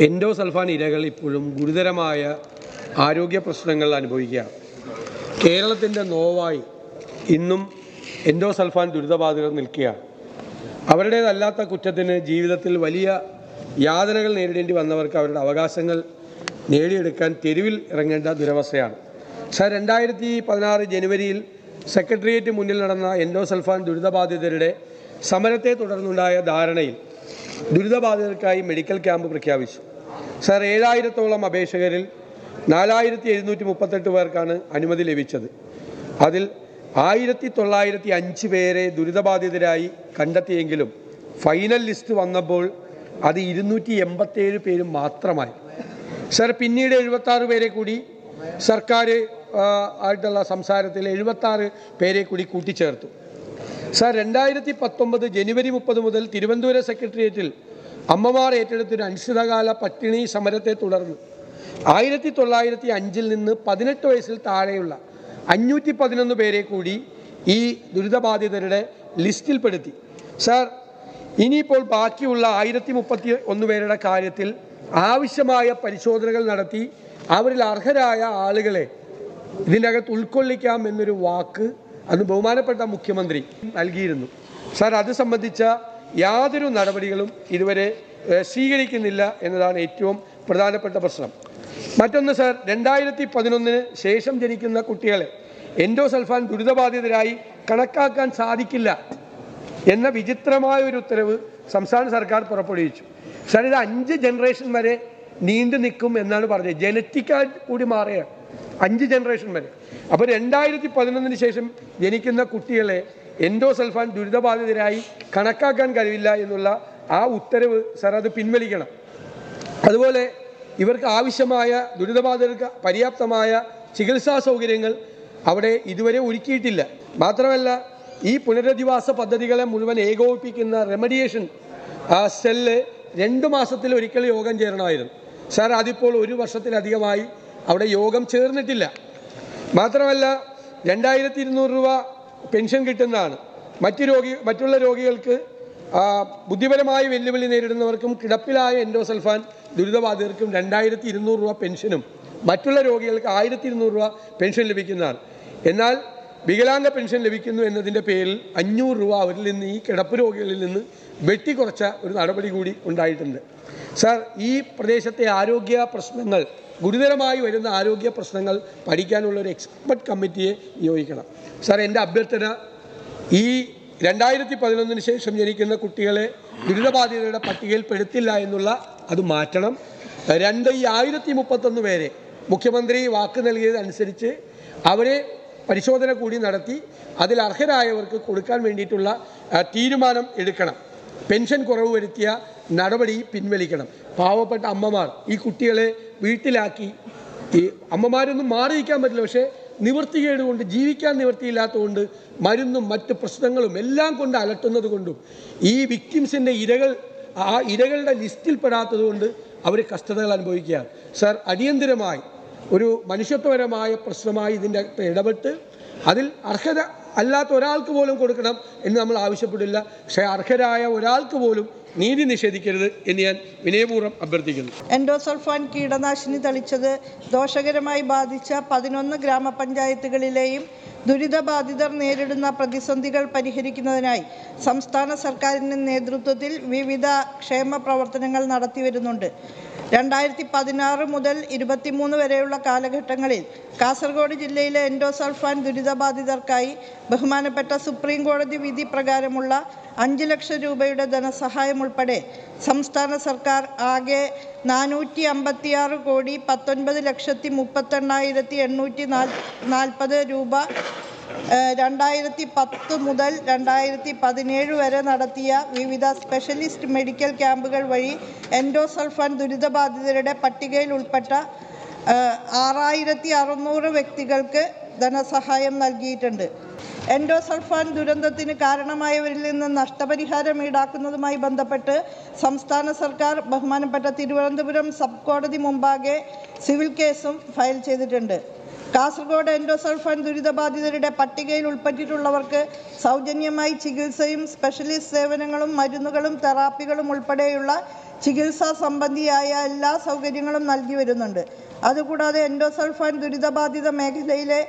Endosulfan ഇരകൾ ഇപ്പോഴും ഗുരുതരമായ ആരോഗ്യ പ്രശ്നങ്ങൾ അനുഭവിക്കുകയാണ്. കേരളത്തിന്റെ നോവായി ഇന്നും എൻഡോസൾഫാൻ ദുരിതബാധിതർ നിൽക്കുകയാണ്. അവരുടേതല്ലാത്ത കുറ്റത്തിന് ജീവിതത്തിൽ വലിയ യാതനകൾ നേരിടേണ്ടി വന്നവർക്ക് അവരുടെ അവകാശങ്ങൾ നേടിയെടുക്കാൻ തെരുവിൽ ഇറങ്ങേണ്ട ദുരവസ്ഥയാണ്. സർ രണ്ടായിരത്തി പതിനാറ് ജനുവരിയിൽ സെക്രട്ടേറിയറ്റ് മുന്നിൽ നടന്ന എൻഡോസൾഫാൻ ദുരിതബാധിതരുടെ സമരത്തെ തുടർന്നുണ്ടായ ധാരണയിൽ ദുരിതബാധിതർക്കായി മെഡിക്കൽ ക്യാമ്പ് പ്രഖ്യാപിച്ചു. സർ ഏഴായിരത്തോളം അപേക്ഷകരിൽ നാലായിരത്തി എഴുന്നൂറ്റി മുപ്പത്തെട്ട് പേർക്കാണ് അനുമതി ലഭിച്ചത്. അതിൽ ആയിരത്തി തൊള്ളായിരത്തി അഞ്ച് പേരെ ദുരിതബാധിതരായി കണ്ടെത്തിയെങ്കിലും ഫൈനൽ ലിസ്റ്റ് വന്നപ്പോൾ അത് ഇരുന്നൂറ്റി എൺപത്തേഴ് പേര് മാത്രമായി. സർ പിന്നീട് എഴുപത്താറ് പേരെ കൂടി സർക്കാർ ആയിട്ടുള്ള സംസാരത്തിൽ എഴുപത്താറ് പേരെ കൂടി കൂട്ടിച്ചേർത്തു. സാർ രണ്ടായിരത്തി പത്തൊമ്പത് ജനുവരി മുപ്പത് മുതൽ തിരുവനന്തപുരം സെക്രട്ടേറിയറ്റിൽ അമ്മമാർ ഏറ്റെടുത്ത ഒരു അനിശ്ചിതകാല പട്ടിണി സമരത്തെ തുടർന്ന്. ആയിരത്തി തൊള്ളായിരത്തി അഞ്ചിൽ നിന്ന് പതിനെട്ട് വയസ്സിൽ താഴെയുള്ള അഞ്ഞൂറ്റി പതിനൊന്ന് പേരെ കൂടി ഈ ദുരിതബാധിതരുടെ ലിസ്റ്റിൽപ്പെടുത്തി. സാർ ഇനിയിപ്പോൾ ബാക്കിയുള്ള ആയിരത്തി മുപ്പത്തി ഒന്ന് പേരുടെ കാര്യത്തിൽ ആവശ്യമായ പരിശോധനകൾ നടത്തി അവരിൽ അർഹരായ ആളുകളെ ഇതിനകത്ത് ഉൾക്കൊള്ളിക്കാം എന്നൊരു വാക്ക് അന്ന് ബഹുമാനപ്പെട്ട മുഖ്യമന്ത്രി നൽകിയിരുന്നു. സാർ അത് സംബന്ധിച്ച യാതൊരു നടപടികളും ഇതുവരെ സ്വീകരിക്കുന്നില്ല എന്നതാണ് ഏറ്റവും പ്രധാനപ്പെട്ട പ്രശ്നം. മറ്റൊന്ന് സാർ രണ്ടായിരത്തി പതിനൊന്നിന് ശേഷം ജനിക്കുന്ന കുട്ടികളെ എൻഡോസൾഫാൻ ദുരിതബാധിതരായി കണക്കാക്കാൻ സാധിക്കില്ല എന്ന വിചിത്രമായ ഒരു ഉത്തരവ് സംസ്ഥാന സർക്കാർ പുറപ്പെടുവിച്ചു. സാർ ഇത് അഞ്ച് ജനറേഷൻ വരെ നീണ്ടു നിൽക്കും എന്നാണ് പറഞ്ഞത്. ജനറ്റിക്കായി കൂടി മാറിയ അഞ്ച് ജനറേഷൻ വരെ. അപ്പോൾ രണ്ടായിരത്തി പതിനൊന്നിന് ശേഷം ജനിക്കുന്ന കുട്ടികളെ എൻഡോസൾഫാൻ ദുരിതബാധിതരായി കണക്കാക്കാൻ കഴിയില്ല എന്നുള്ള ആ ഉത്തരവ് സാർ അത് പിൻവലിക്കണം. അതുപോലെ ഇവർക്ക് ആവശ്യമായ ദുരിതബാധിതർക്ക് പര്യാപ്തമായ ചികിത്സാ സൗകര്യങ്ങൾ അവിടെ ഇതുവരെ ഒരുക്കിയിട്ടില്ല. മാത്രമല്ല ഈ പുനരധിവാസ പദ്ധതികളെ മുഴുവൻ ഏകോപിപ്പിക്കുന്ന റെമഡിയേഷൻ സെല്ല് രണ്ട് മാസത്തിൽ ഒരിക്കൽ യോഗം ചേരണമായിരുന്നു. സാർ അതിപ്പോൾ ഒരു വർഷത്തിലധികമായി അവിടെ യോഗം ചേർന്നിട്ടില്ല. മാത്രമല്ല രണ്ടായിരത്തി ഇരുന്നൂറ് രൂപ പെൻഷൻ കിട്ടുന്നതാണ്. മറ്റു രോഗി മറ്റുള്ള രോഗികൾക്ക് ബുദ്ധിപരമായ വെല്ലുവിളി നേരിടുന്നവർക്കും കിടപ്പിലായ എൻഡോസൽഫാൻ ദുരിതബാധിതർക്കും രണ്ടായിരത്തി ഇരുന്നൂറ് രൂപ പെൻഷനും മറ്റുള്ള രോഗികൾക്ക് ആയിരത്തി ഇരുന്നൂറ് രൂപ പെൻഷൻ ലഭിക്കുന്നതാണ്. എന്നാൽ വികലാംഗ പെൻഷൻ ലഭിക്കുന്നു എന്നതിന്റെ പേരിൽ അഞ്ഞൂറ് രൂപ അവരിൽ നിന്ന് ഈ കിടപ്പ് രോഗികളിൽ നിന്ന് വെട്ടിക്കുറച്ച ഒരു നടപടി കൂടി ഉണ്ടായിട്ടുണ്ട്. സാർ ഈ പ്രദേശത്തെ ആരോഗ്യ പ്രശ്നങ്ങൾ ഗുരുതരമായി വരുന്ന ആരോഗ്യ പ്രശ്നങ്ങൾ പഠിക്കാനുള്ള ഒരു എക്സ്പെർട്ട് കമ്മിറ്റിയെ നിയോഗിക്കണം. സാർ എന്റെ അഭ്യർത്ഥന ഈ രണ്ടായിരത്തി പതിനൊന്നിന് ശേഷം ജനിക്കുന്ന കുട്ടികളെ ദുരിതബാധിതരുടെ പട്ടികയിൽ പെടുത്തില്ല എന്നുള്ള അത് മാറ്റണം. രണ്ട് ഈ ആയിരത്തി മുപ്പത്തൊന്ന് പേരെ മുഖ്യമന്ത്രി വാക്ക് നൽകിയതനുസരിച്ച് അവരെ പരിശോധന കൂടി നടത്തി അതിൽ അർഹരായവർക്ക് കൊടുക്കാൻ വേണ്ടിയിട്ടുള്ള തീരുമാനം എടുക്കണം. പെൻഷൻ കുറവ് വരുത്തിയ നടപടി പിൻവലിക്കണം. പാവപ്പെട്ട അമ്മമാർ ഈ കുട്ടികളെ വീട്ടിലാക്കി ഈ അമ്മമാരൊന്നും മാറിയിരിക്കാൻ പറ്റില്ല. പക്ഷേ നിവൃത്തികേട് കൊണ്ട് ജീവിക്കാൻ നിവൃത്തിയില്ലാത്തതുകൊണ്ട് മരുന്നും മറ്റ് പ്രശ്നങ്ങളും എല്ലാം കൊണ്ട് അലട്ടുന്നത് കൊണ്ടും ഈ വിക്ടിംസിന്റെ ഇരകൾ ആ ഇരകളുടെ ലിസ്റ്റിൽ പെടാത്തത് കൊണ്ട് അവർ കഷ്ടതകൾ അനുഭവിക്കുകയാണ്. സർ അടിയന്തിരമായി ഒരു മനുഷ്യത്വപരമായ പ്രശ്നമായി ഇതിന്റെ ഇടപെട്ട് അതിൽ അർഹത അല്ലാത്ത ഒരാൾക്ക് പോലും കൊടുക്കണം എന്ന് നമ്മൾ ആവശ്യപ്പെടില്ല. പക്ഷേ അർഹരായ ഒരാൾക്ക് പോലും നീതി നിഷേധിക്കരുത് എന്ന് ഞാൻ വിനയപൂർവം അഭ്യർത്ഥിക്കുന്നു. എൻഡോസൾഫാൻ കീടനാശിനി തളിച്ചത് ദോഷകരമായി ബാധിച്ച പതിനൊന്ന് ഗ്രാമപഞ്ചായത്തുകളിലെയും ദുരിതബാധിതർ നേരിടുന്ന പ്രതിസന്ധികൾ പരിഹരിക്കുന്നതിനായി സംസ്ഥാന സർക്കാരിന്റെ നേതൃത്വത്തിൽ വിവിധ ക്ഷേമ പ്രവർത്തനങ്ങൾ നടത്തിവരുന്നുണ്ട് രണ്ടായിരത്തി പതിനാറ് മുതൽ ഇരുപത്തിമൂന്ന് വരെയുള്ള കാലഘട്ടങ്ങളിൽ കാസർഗോഡ് ജില്ലയിലെ എൻഡോസൾഫാൻ ദുരിതബാധിതർക്കായി ബഹുമാനപ്പെട്ട സുപ്രീം കോടതി വിധി പ്രകാരമുള്ള അഞ്ച് ലക്ഷം രൂപയുടെ ധനസഹായം ഉൾപ്പെടെ സംസ്ഥാന സർക്കാർ ആകെ നാനൂറ്റി അമ്പത്തിയാറ് കോടി പത്തൊൻപത് ലക്ഷത്തി മുപ്പത്തെണ്ണായിരത്തി എണ്ണൂറ്റി നാൽ നാൽപ്പത് രൂപ രണ്ടായിരത്തി പത്ത് മുതൽ രണ്ടായിരത്തി പതിനേഴ് വരെ നടത്തിയ വിവിധ സ്പെഷ്യലിസ്റ്റ് മെഡിക്കൽ ക്യാമ്പുകൾ വഴി എൻഡോസൾഫാൻ ദുരിതബാധിതരുടെ പട്ടികയിൽ ഉൾപ്പെട്ട ആറായിരത്തി അറുന്നൂറ് വ്യക്തികൾക്ക് ധനസഹായം നൽകിയിട്ടുണ്ട്. എൻഡോസൾഫാൻ ദുരന്തത്തിന് കാരണമായവരിൽ നിന്ന് നഷ്ടപരിഹാരം ഈടാക്കുന്നതുമായി ബന്ധപ്പെട്ട് സംസ്ഥാന സർക്കാർ ബഹുമാനപ്പെട്ട തിരുവനന്തപുരം സബ് കോടതി മുമ്പാകെ സിവിൽ കേസും ഫയൽ ചെയ്തിട്ടുണ്ട്. കാസർഗോഡ് എൻഡോസൾഫാൻ ദുരിതബാധിതരുടെ പട്ടികയിൽ ഉൾപ്പെട്ടിട്ടുള്ളവർക്ക് സൗജന്യമായി ചികിത്സയും സ്പെഷ്യലിസ്റ്റ് സേവനങ്ങളും മരുന്നുകളും തെറാപ്പികളും ഉൾപ്പെടെയുള്ള ചികിത്സാ സംബന്ധിയായ എല്ലാ സൗകര്യങ്ങളും നൽകി വരുന്നുണ്ട്. അതുകൂടാതെ എൻഡോസൾഫാൻ ദുരിതബാധിത മേഖലയിലെ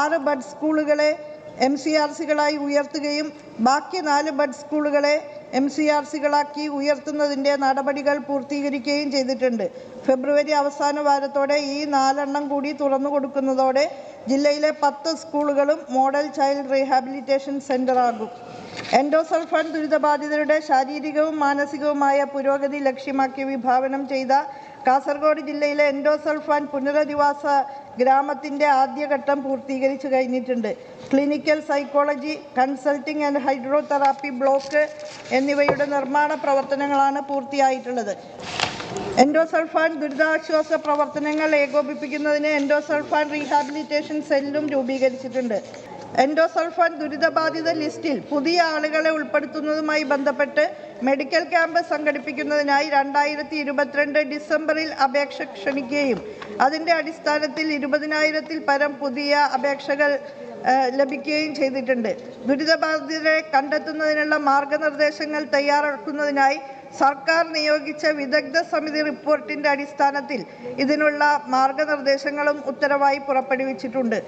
ആറ് ബഡ് സ്കൂളുകളെ എം സി ആർ സികളായി ഉയർത്തുകയും ബാക്കി നാല് ബഡ് സ്കൂളുകളെ എം സി ആർ സികളാക്കി ഉയർത്തുന്നതിന്റെ നടപടികൾ പൂർത്തീകരിക്കുകയും ചെയ്തിട്ടുണ്ട്. ഫെബ്രുവരി അവസാന വാരത്തോടെ ഈ നാലെണ്ണം കൂടി തുറന്നു കൊടുക്കുന്നതോടെ ജില്ലയിലെ പത്ത് സ്കൂളുകളും മോഡൽ ചൈൽഡ് റീഹാബിലിറ്റേഷൻ സെന്റർ ആകും എൻഡോസൾഫാൻ ദുരിതബാധിതരുടെ ശാരീരികവും മാനസികവുമായ പുരോഗതി ലക്ഷ്യമാക്കി വിഭാവനം ചെയ്ത കാസർഗോഡ് ജില്ലയിലെ എൻഡോസൾഫാൻ പുനരധിവാസ ഗ്രാമത്തിന്റെ ആദ്യഘട്ടം പൂർത്തീകരിച്ചു കഴിഞ്ഞിട്ടുണ്ട്. Clinical psychology consulting and hydrotherapy block എന്നിവയുടെ നിർമ്മാണ പ്രവർത്തനങ്ങളാണ് പൂർത്തിയായിട്ടുള്ളത്. എൻഡോസൾഫാൻ ദുരിതാശ്വാസ പ്രവർത്തനങ്ങൾ ഏകോപിപ്പിക്കുന്നതിന് എൻഡോസൾഫാൻ റീഹാബിലിറ്റേഷൻ സെല്ലും രൂപീകരിച്ചിട്ടുണ്ട്. എൻഡോസൾഫാൻ ദുരിതബാധിത ലിസ്റ്റിൽ പുതിയ ആളുകളെ ഉൾപ്പെടുത്തുന്നതുമായി ബന്ധപ്പെട്ട് മെഡിക്കൽ ക്യാമ്പ് സംഘടിപ്പിക്കുന്നതിനായി രണ്ടായിരത്തി ഇരുപത്തിരണ്ട് ഡിസംബറിൽ അപേക്ഷ ക്ഷണിക്കുകയും അതിന്റെ അടിസ്ഥാനത്തിൽ ഇരുപതിനായിരത്തിൽ പരം പുതിയ അപേക്ഷകൾ ലഭിക്കുകയും ചെയ്തിട്ടുണ്ട്. ദുരിതബാധിതരെ കണ്ടെത്തുന്നതിനുള്ള മാർഗനിർദ്ദേശങ്ങൾ തയ്യാറാക്കുന്നതിനായി സർക്കാർ നിയോഗിച്ച വിദഗ്ധ സമിതി റിപ്പോർട്ടിന്റെ അടിസ്ഥാനത്തിൽ ഇതിനുള്ള മാർഗനിർദ്ദേശങ്ങളും ഉത്തരവായി പുറപ്പെടുവിച്ചിട്ടുണ്ട്.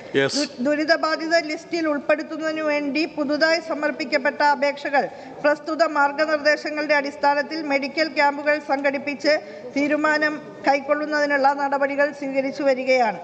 ദുരിതബാധിത ലിസ്റ്റിൽ ഉൾപ്പെടുത്തുന്നതിനു വേണ്ടി പുതുതായി സമർപ്പിക്കപ്പെട്ട അപേക്ഷകൾ പ്രസ്തുത മാർഗനിർദ്ദേശങ്ങളുടെ അടിസ്ഥാനത്തിൽ മെഡിക്കൽ ക്യാമ്പുകൾ സംഘടിപ്പിച്ച് തീരുമാനം കൈക്കൊള്ളുന്നതിനുള്ള നടപടികൾ സ്വീകരിച്ചു വരികയാണ്.